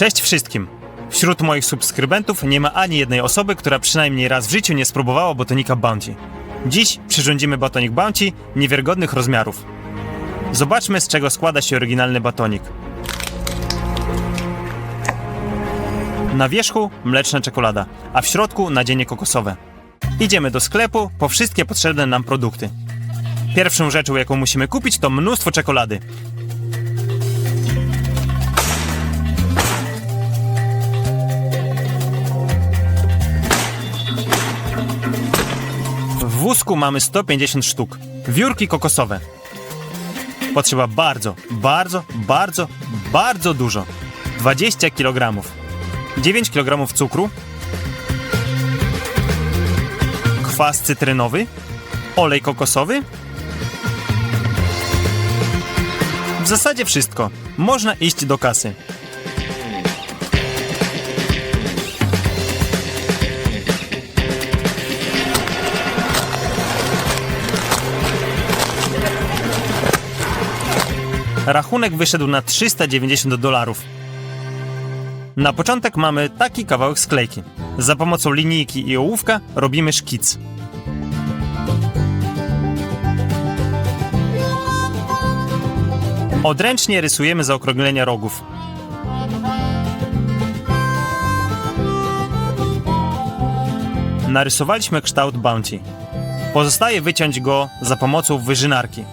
Cześć wszystkim! Wśród moich subskrybentów nie ma ani jednej osoby, która przynajmniej raz w życiu nie spróbowała batonika Bounty. Dziś przyrządzimy batonik Bounty niewiarygodnych rozmiarów. Zobaczmy, z czego składa się oryginalny batonik. Na wierzchu mleczna czekolada, a w środku nadzienie kokosowe. Idziemy do sklepu po wszystkie potrzebne nam produkty. Pierwszą rzeczą, jaką musimy kupić, to mnóstwo czekolady. Wózku mamy 150 sztuk. Wiórki kokosowe. Potrzeba bardzo, bardzo, bardzo, bardzo dużo. 20 kg. 9 kg cukru. Kwas cytrynowy. Olej kokosowy. W zasadzie wszystko. Można iść do kasy. Rachunek wyszedł na 390 dolarów. Na początek mamy taki kawałek sklejki. Za pomocą linijki i ołówka robimy szkic. Odręcznie rysujemy zaokrąglenia rogów. Narysowaliśmy kształt bounty. Pozostaje wyciąć go za pomocą wyżynarki.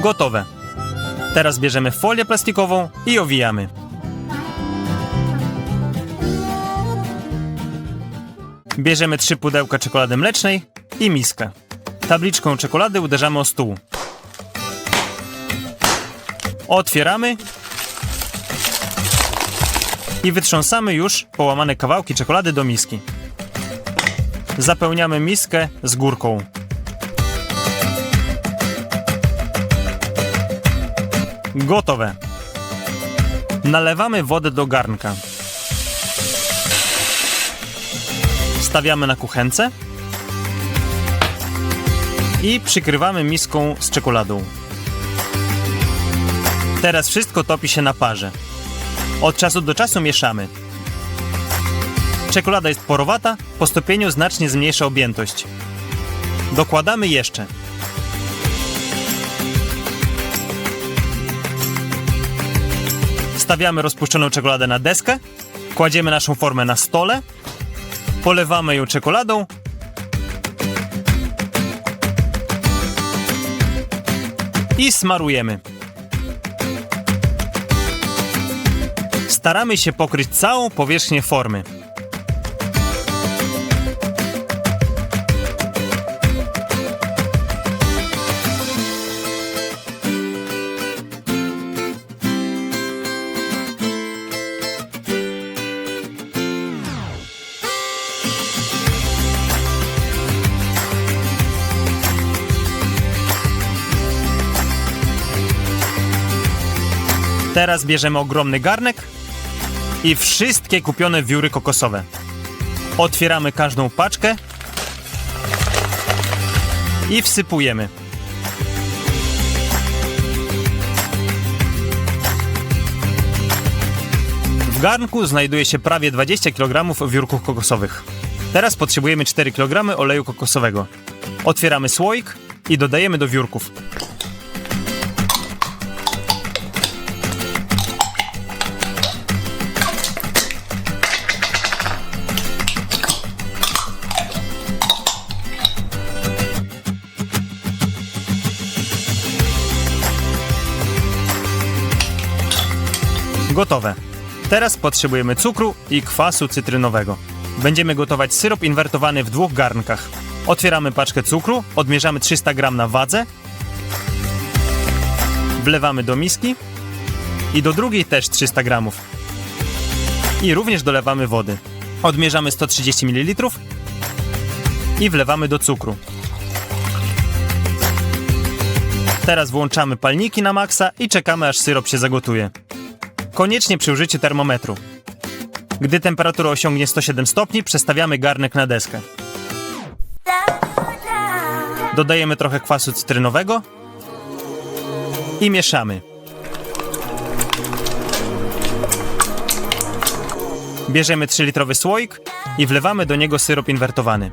Gotowe. Teraz bierzemy folię plastikową i owijamy. Bierzemy trzy pudełka czekolady mlecznej i miskę. Tabliczką czekolady uderzamy o stół. Otwieramy i wytrząsamy już połamane kawałki czekolady do miski. Zapełniamy miskę z górką. Gotowe. Nalewamy wodę do garnka. Stawiamy na kuchence i przykrywamy miską z czekoladą. Teraz wszystko topi się na parze. Od czasu do czasu mieszamy. Czekolada jest porowata, po stopieniu znacznie zmniejsza objętość. Dokładamy jeszcze. Stawiamy rozpuszczoną czekoladę na deskę, kładziemy naszą formę na stole, polewamy ją czekoladą i smarujemy. Staramy się pokryć całą powierzchnię formy. Teraz bierzemy ogromny garnek i wszystkie kupione wióry kokosowe. Otwieramy każdą paczkę i wsypujemy. W garnku znajduje się prawie 20 kg wiórków kokosowych. Teraz potrzebujemy 4 kg oleju kokosowego. Otwieramy słoik i dodajemy do wiórków. Gotowe. Teraz potrzebujemy cukru i kwasu cytrynowego. Będziemy gotować syrop inwertowany w dwóch garnkach. Otwieramy paczkę cukru, odmierzamy 300 g na wadze, wlewamy do miski i do drugiej też 300 g. I również dolewamy wody. Odmierzamy 130 ml i wlewamy do cukru. Teraz włączamy palniki na maksa i czekamy aż syrop się zagotuje. Koniecznie przy użyciu termometru. Gdy temperatura osiągnie 107 stopni, przestawiamy garnek na deskę. Dodajemy trochę kwasu cytrynowego i mieszamy. Bierzemy 3-litrowy słoik i wlewamy do niego syrop inwertowany.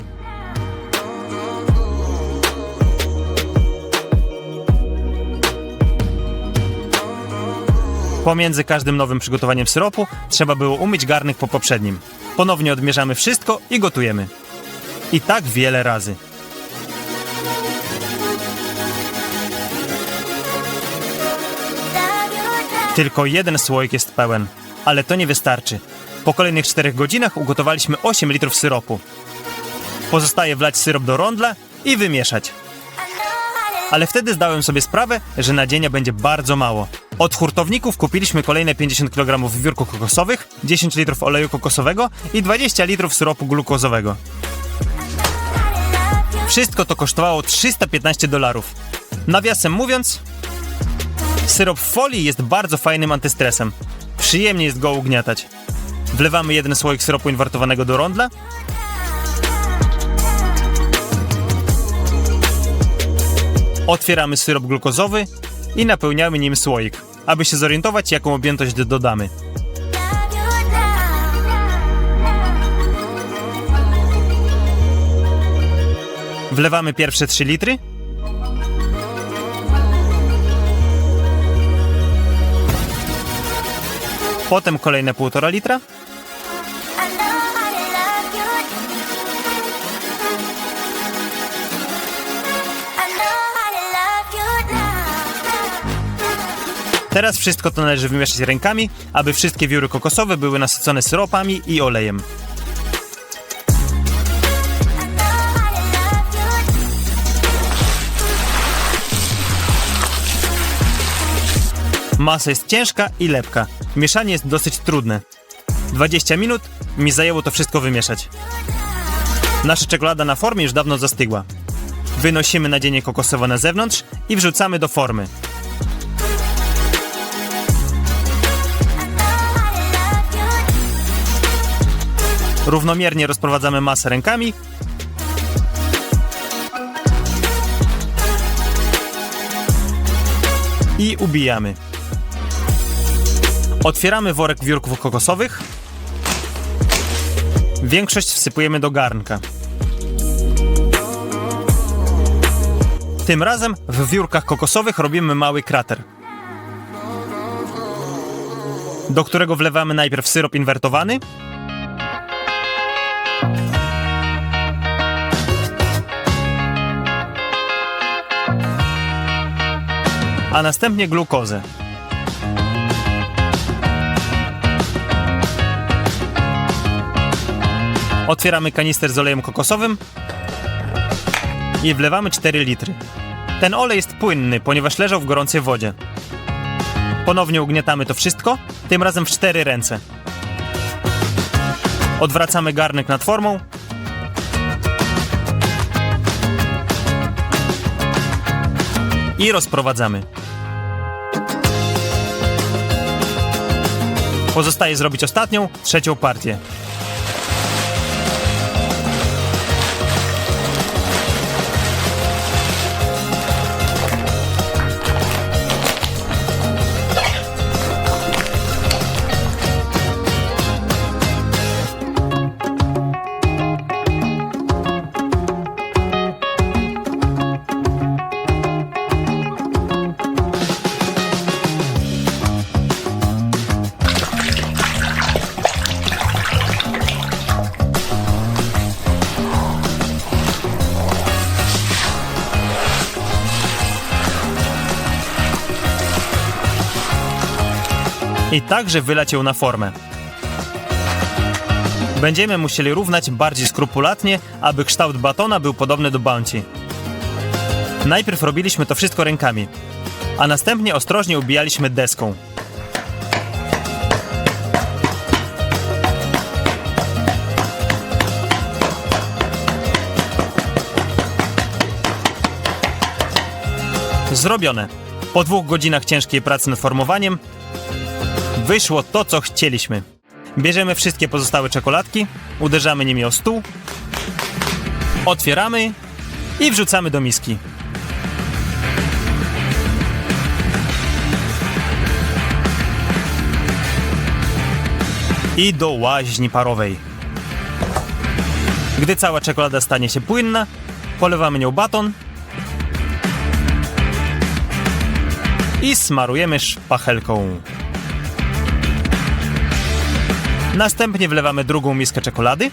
Pomiędzy każdym nowym przygotowaniem syropu trzeba było umyć garnek po poprzednim. Ponownie odmierzamy wszystko i gotujemy. I tak wiele razy. Tylko jeden słoik jest pełen, ale to nie wystarczy. Po kolejnych 4 godzinach ugotowaliśmy 8 litrów syropu. Pozostaje wlać syrop do rondla i wymieszać. Ale wtedy zdałem sobie sprawę, że nadzienia będzie bardzo mało. Od hurtowników kupiliśmy kolejne 50 kg wiórków kokosowych, 10 litrów oleju kokosowego i 20 litrów syropu glukozowego. Wszystko to kosztowało 315 dolarów. Nawiasem mówiąc, syrop w folii jest bardzo fajnym antystresem. Przyjemnie jest go ugniatać. Wlewamy jeden słoik syropu inwartowanego do rondla. Otwieramy syrop glukozowy i napełniamy nim słoik, aby się zorientować, jaką objętość dodamy. Wlewamy pierwsze 3 litry. Potem kolejne 1,5 litra. Teraz wszystko to należy wymieszać rękami, aby wszystkie wióry kokosowe były nasycone syropami i olejem. Masa jest ciężka i lepka. Mieszanie jest dosyć trudne. 20 minut mi zajęło to wszystko wymieszać. Nasza czekolada na formie już dawno zastygła. Wynosimy nadzienie kokosowe na zewnątrz i wrzucamy do formy. Równomiernie rozprowadzamy masę rękami. I ubijamy. Otwieramy worek wiórków kokosowych. Większość wsypujemy do garnka. Tym razem w wiórkach kokosowych robimy mały krater, do którego wlewamy najpierw syrop inwertowany, a następnie glukozę. Otwieramy kanister z olejem kokosowym i wlewamy 4 litry. Ten olej jest płynny, ponieważ leżał w gorącej wodzie. Ponownie ugniatamy to wszystko, tym razem w cztery ręce. Odwracamy garnek nad formą. I rozprowadzamy. Pozostaje zrobić ostatnią, trzecią partię. Także wylać ją na formę. Będziemy musieli równać bardziej skrupulatnie, aby kształt batona był podobny do bounty. Najpierw robiliśmy to wszystko rękami, a następnie ostrożnie ubijaliśmy deską. Zrobione. Po dwóch godzinach ciężkiej pracy nad formowaniem wyszło to, co chcieliśmy. Bierzemy wszystkie pozostałe czekoladki, uderzamy nimi o stół, otwieramy i wrzucamy do miski. I do łaźni parowej. Gdy cała czekolada stanie się płynna, polewamy nią baton i smarujemy szpachelką. Następnie wlewamy drugą miskę czekolady.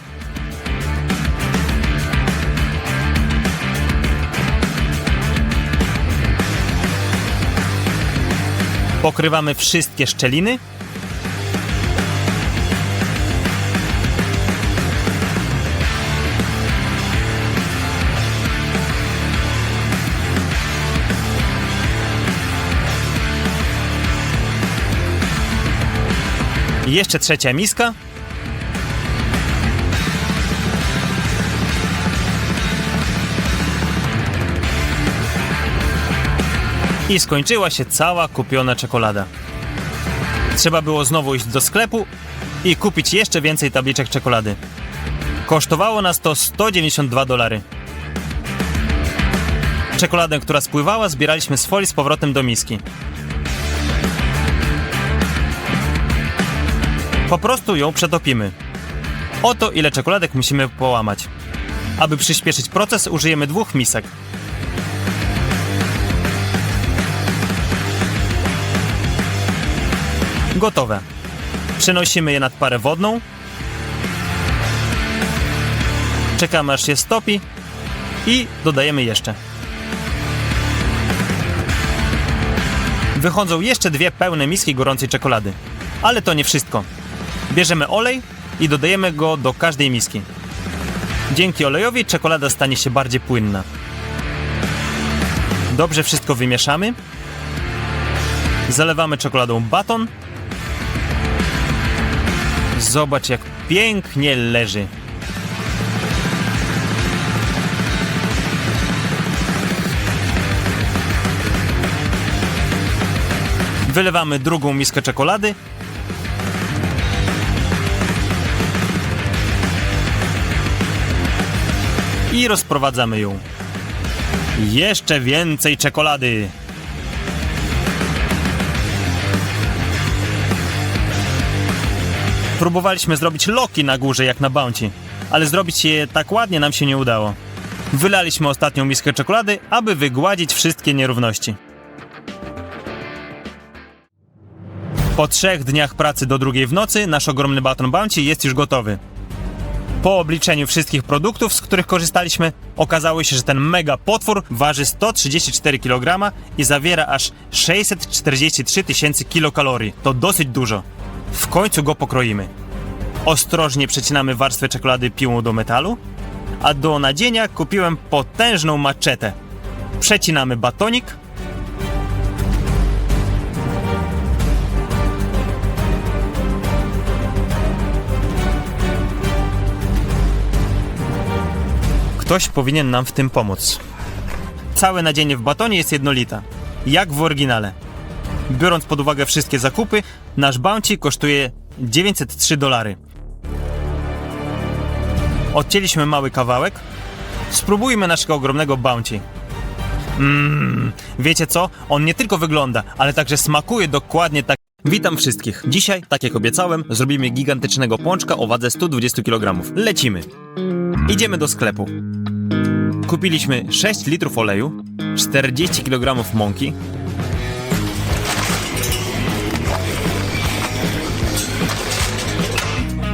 Pokrywamy wszystkie szczeliny. Jeszcze trzecia miska. I skończyła się cała kupiona czekolada. Trzeba było znowu iść do sklepu i kupić jeszcze więcej tabliczek czekolady. Kosztowało nas to 192 dolary. Czekoladę, która spływała, zbieraliśmy z folii z powrotem do miski. Po prostu ją przetopimy. Oto ile czekoladek musimy połamać. Aby przyspieszyć proces, użyjemy dwóch misek. Gotowe. Przenosimy je nad parę wodną. Czekamy aż się stopi i dodajemy jeszcze. Wychodzą jeszcze dwie pełne miski gorącej czekolady. Ale to nie wszystko. Bierzemy olej i dodajemy go do każdej miski. Dzięki olejowi czekolada stanie się bardziej płynna. Dobrze wszystko wymieszamy. Zalewamy czekoladą baton. Zobacz jak pięknie leży. Wylewamy drugą miskę czekolady i rozprowadzamy ją. Jeszcze więcej czekolady. Próbowaliśmy zrobić loki na górze jak na bounty, ale zrobić je tak ładnie nam się nie udało. Wylaliśmy ostatnią miskę czekolady, aby wygładzić wszystkie nierówności. Po trzech dniach pracy do drugiej w nocy nasz ogromny baton bounty jest już gotowy. Po obliczeniu wszystkich produktów, z których korzystaliśmy, okazało się, że ten mega potwór waży 134 kg i zawiera aż 643 tysięcy kilokalorii. To dosyć dużo. W końcu go pokroimy. Ostrożnie przecinamy warstwę czekolady piłą do metalu, a do nadzienia kupiłem potężną maczetę. Przecinamy batonik, Ktoś powinien nam w tym pomóc. Całe nadzienie w batonie jest jednolita, jak w oryginale. Biorąc pod uwagę wszystkie zakupy, nasz bounty kosztuje 903 dolary. Odcięliśmy mały kawałek. Spróbujmy naszego ogromnego bounty. Mmm, wiecie co? On nie tylko wygląda, ale także smakuje dokładnie tak. Witam wszystkich. Dzisiaj, tak jak obiecałem, zrobimy gigantycznego pączka o wadze 120 kg. Lecimy. Idziemy do sklepu. Kupiliśmy 6 litrów oleju, 40 kg mąki,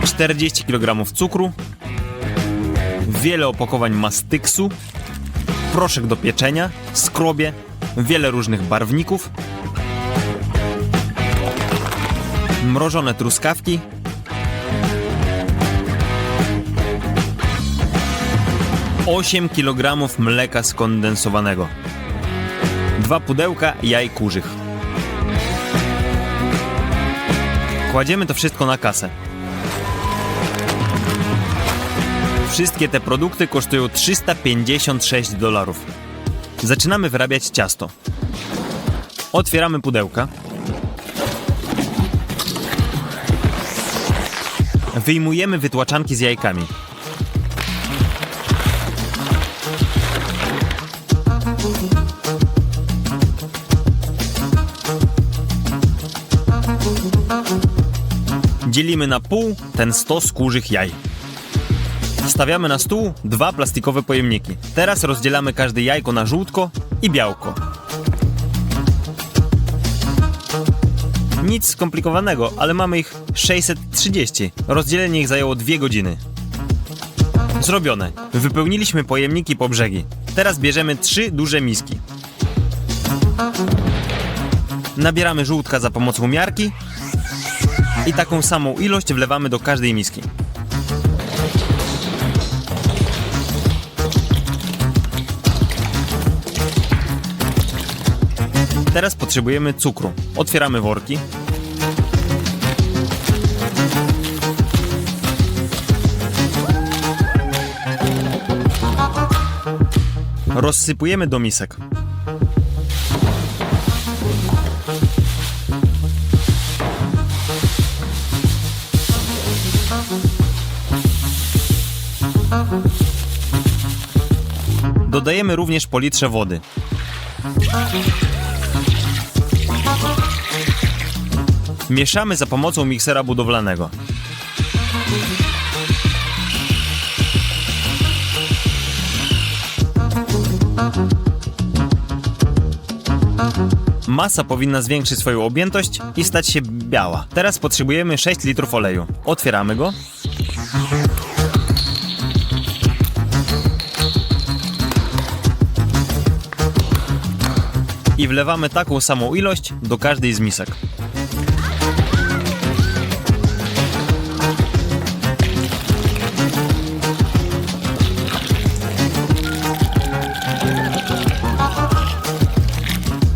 czterdzieści kg cukru, wiele opakowań mastyksu, proszek do pieczenia, skrobie, wiele różnych barwników, mrożone truskawki, osiem kg mleka skondensowanego, dwa pudełka jaj kurzych. Kładziemy to wszystko na kasę. Wszystkie te produkty kosztują 356 dolarów. Zaczynamy wyrabiać ciasto. Otwieramy pudełka. Wyjmujemy wytłaczanki z jajkami. Dzielimy na pół ten stos kurzych jaj. Stawiamy na stół dwa plastikowe pojemniki. Teraz rozdzielamy każde jajko na żółtko i białko. Nic skomplikowanego, ale mamy ich 630. Rozdzielenie ich zajęło 2 godziny. Zrobione. Wypełniliśmy pojemniki po brzegi. Teraz bierzemy trzy duże miski. Nabieramy żółtka za pomocą miarki i taką samą ilość wlewamy do każdej miski. Teraz potrzebujemy cukru. Otwieramy worki. Rozsypujemy do misek. Dodajemy również po litrze wody. Mieszamy za pomocą miksera budowlanego. Masa powinna zwiększyć swoją objętość i stać się biała. Teraz potrzebujemy 6 litrów oleju. Otwieramy go. I wlewamy taką samą ilość do każdej z misek.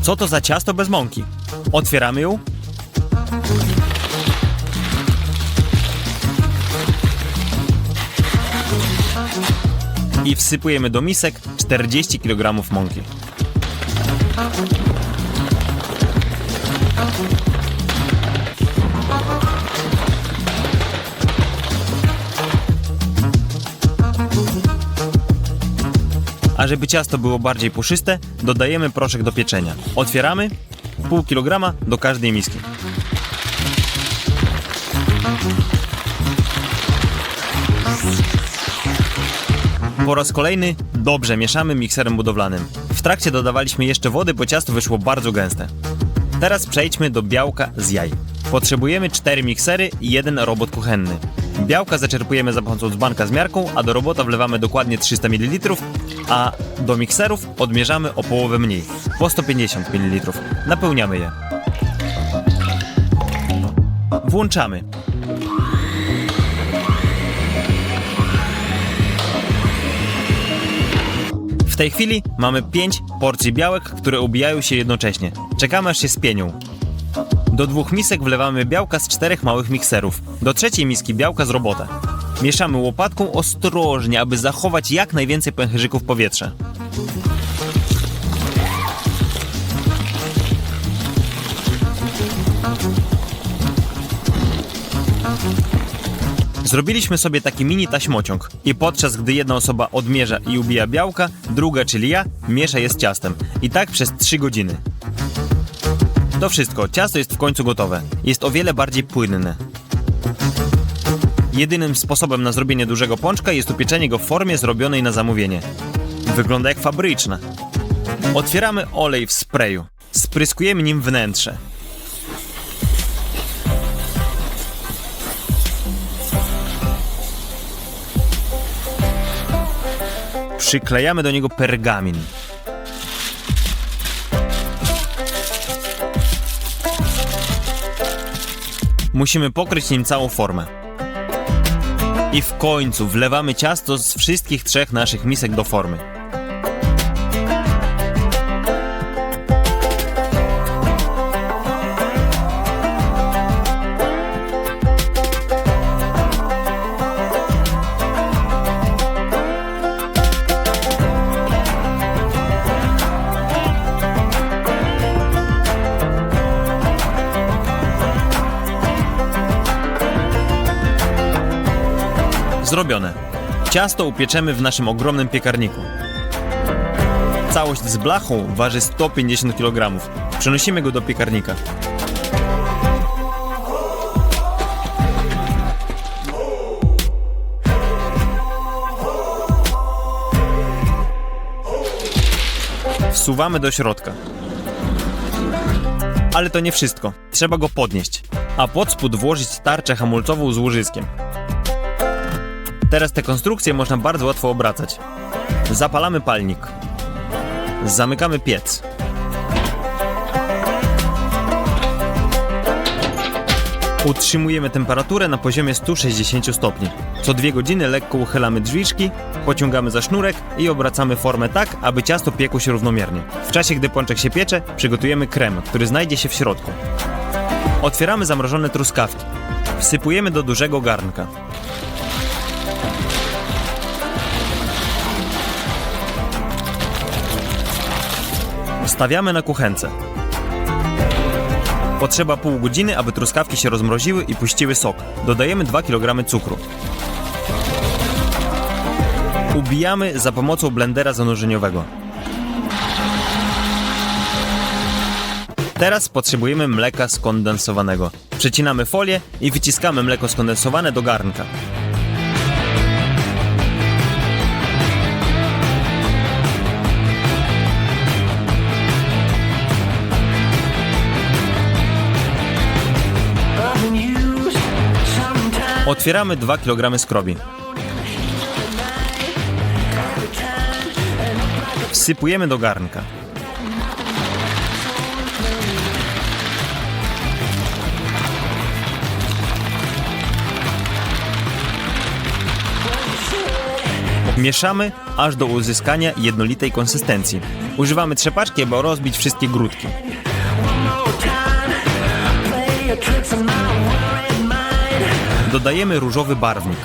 Co to za ciasto bez mąki? Otwieramy ją. I wsypujemy do misek 40 kg mąki. A żeby ciasto było bardziej puszyste, dodajemy proszek do pieczenia. Otwieramy pół kilograma do każdej miski. Po raz kolejny dobrze mieszamy mikserem budowlanym. W trakcie dodawaliśmy jeszcze wody, bo ciasto wyszło bardzo gęste. Teraz przejdźmy do białka z jaj. Potrzebujemy 4 miksery i jeden robot kuchenny. Białka zaczerpujemy za pomocą dzbanka z miarką, a do robota wlewamy dokładnie 300 ml, a do mikserów odmierzamy o połowę mniej, po 150 ml. Napełniamy je. Włączamy. W tej chwili mamy 5 porcji białek, które ubijają się jednocześnie. Czekamy aż się spienią. Do dwóch misek wlewamy białka z czterech małych mikserów. Do trzeciej miski białka z robota. Mieszamy łopatką ostrożnie, aby zachować jak najwięcej pęcherzyków powietrza. Zrobiliśmy sobie taki mini taśmociąg i podczas gdy jedna osoba odmierza i ubija białka, druga, czyli ja, miesza je z ciastem. I tak przez 3 godziny. To wszystko, ciasto jest w końcu gotowe. Jest o wiele bardziej płynne. Jedynym sposobem na zrobienie dużego pączka jest upieczenie go w formie zrobionej na zamówienie. Wygląda jak fabryczna. Otwieramy olej w sprayu. Spryskujemy nim wnętrze. Przyklejamy do niego pergamin. Musimy pokryć nim całą formę. I w końcu wlewamy ciasto z wszystkich trzech naszych misek do formy. Zrobione. Ciasto upieczemy w naszym ogromnym piekarniku. Całość z blachą waży 150 kg. Przenosimy go do piekarnika. Wsuwamy do środka. Ale to nie wszystko. Trzeba go podnieść, a pod spód włożyć tarczę hamulcową z łożyskiem. Teraz tę konstrukcję można bardzo łatwo obracać. Zapalamy palnik. Zamykamy piec. Utrzymujemy temperaturę na poziomie 160 stopni. Co dwie godziny lekko uchylamy drzwiczki, pociągamy za sznurek i obracamy formę tak, aby ciasto piekło się równomiernie. W czasie, gdy pączek się piecze, przygotujemy krem, który znajdzie się w środku. Otwieramy zamrożone truskawki. Wsypujemy do dużego garnka. Stawiamy na kuchence. Potrzeba pół godziny, aby truskawki się rozmroziły i puściły sok. Dodajemy 2 kg cukru. Ubijamy za pomocą blendera zanurzeniowego. Teraz potrzebujemy mleka skondensowanego. Przecinamy folię i wyciskamy mleko skondensowane do garnka. Otwieramy 2 kg skrobi. Wsypujemy do garnka. Mieszamy aż do uzyskania jednolitej konsystencji. Używamy trzepaczki, aby rozbić wszystkie grudki. Dodajemy różowy barwnik.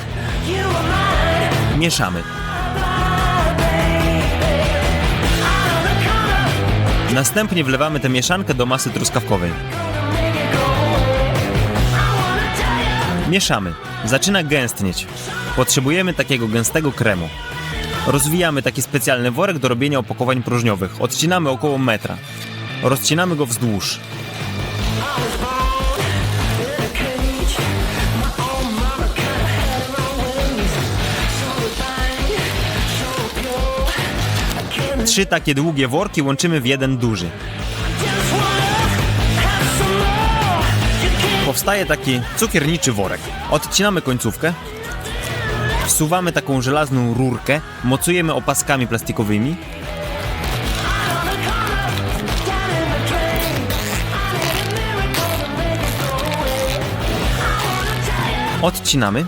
Mieszamy. Następnie wlewamy tę mieszankę do masy truskawkowej. Mieszamy. Zaczyna gęstnieć. Potrzebujemy takiego gęstego kremu. Rozwijamy taki specjalny worek do robienia opakowań próżniowych. Odcinamy około metra. Rozcinamy go wzdłuż. Trzy takie długie worki łączymy w jeden duży. Powstaje taki cukierniczy worek. Odcinamy końcówkę. Wsuwamy taką żelazną rurkę, mocujemy opaskami plastikowymi. Odcinamy.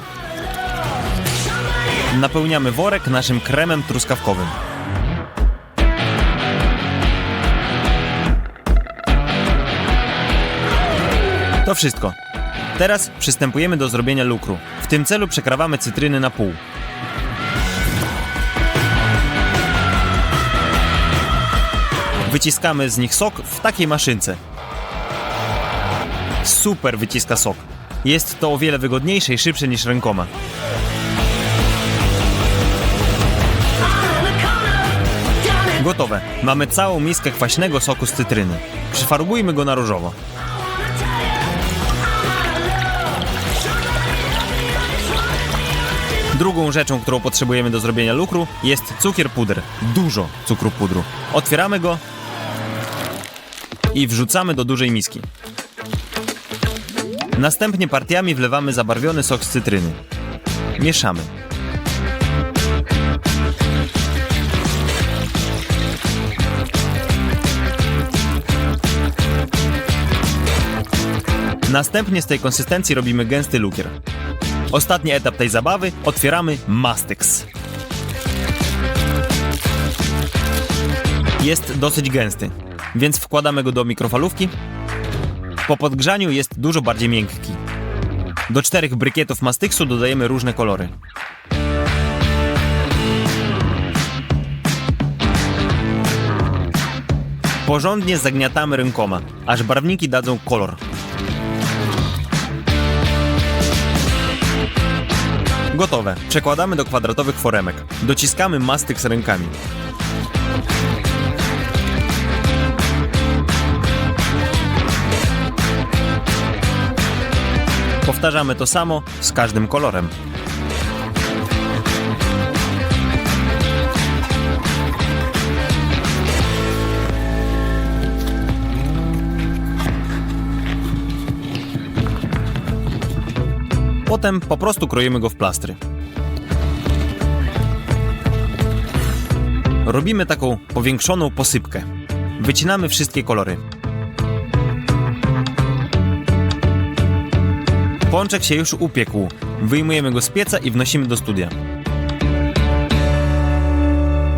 Napełniamy worek naszym kremem truskawkowym. To wszystko. Teraz przystępujemy do zrobienia lukru. W tym celu przekrawamy cytryny na pół. Wyciskamy z nich sok w takiej maszynce. Super wyciska sok. Jest to o wiele wygodniejsze i szybsze niż rękoma. Gotowe. Mamy całą miskę kwaśnego soku z cytryny. Przyfarbujmy go na różowo. Drugą rzeczą, którą potrzebujemy do zrobienia lukru jest cukier puder. Dużo cukru pudru. Otwieramy go i wrzucamy do dużej miski. Następnie partiami wlewamy zabarwiony sok z cytryny. Mieszamy. Następnie z tej konsystencji robimy gęsty lukier. Ostatni etap tej zabawy otwieramy Mastyx. Jest dosyć gęsty, więc wkładamy go do mikrofalówki. Po podgrzaniu jest dużo bardziej miękki. Do czterech brykietów Mastixu dodajemy różne kolory. Porządnie zagniatamy rękoma, aż barwniki dadzą kolor. Gotowe. Przekładamy do kwadratowych foremek. Dociskamy mastyk z rękami. Powtarzamy to samo z każdym kolorem. Potem po prostu kroimy go w plastry. Robimy taką powiększoną posypkę. Wycinamy wszystkie kolory. Pączek się już upiekł. Wyjmujemy go z pieca i wnosimy do studia.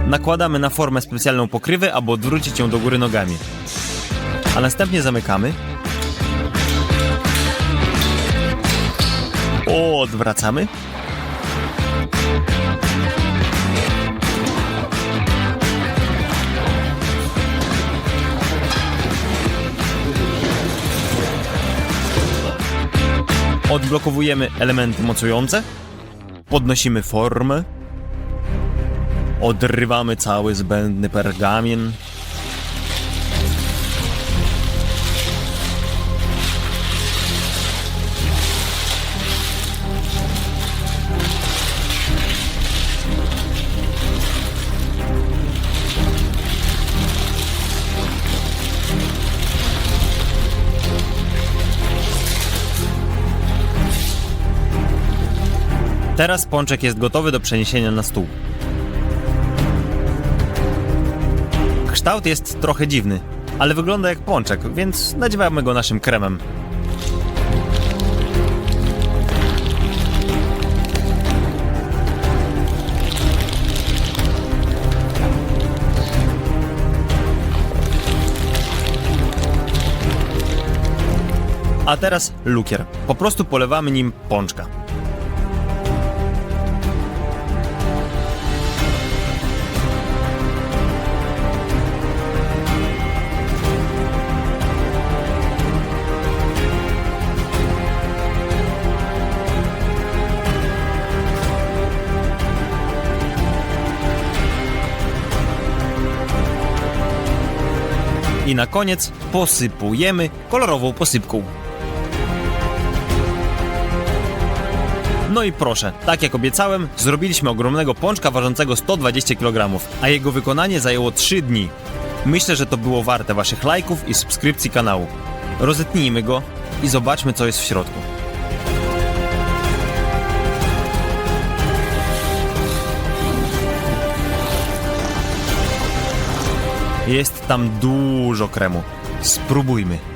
Nakładamy na formę specjalną pokrywę, aby odwrócić ją do góry nogami. A następnie zamykamy. Odwracamy. Odblokowujemy elementy mocujące. Podnosimy formę. Odrywamy cały zbędny pergamin. Teraz pączek jest gotowy do przeniesienia na stół. Kształt jest trochę dziwny, ale wygląda jak pączek, więc nadziewamy go naszym kremem. A teraz lukier. Po prostu polewamy nim pączka. I na koniec posypujemy kolorową posypką. No i proszę, tak jak obiecałem, zrobiliśmy ogromnego pączka ważącego 120 kg, a jego wykonanie zajęło 3 dni. Myślę, że to było warte waszych lajków i subskrypcji kanału. Rozetnijmy go i zobaczmy co jest w środku. Tam dużo kremu. Spróbujmy.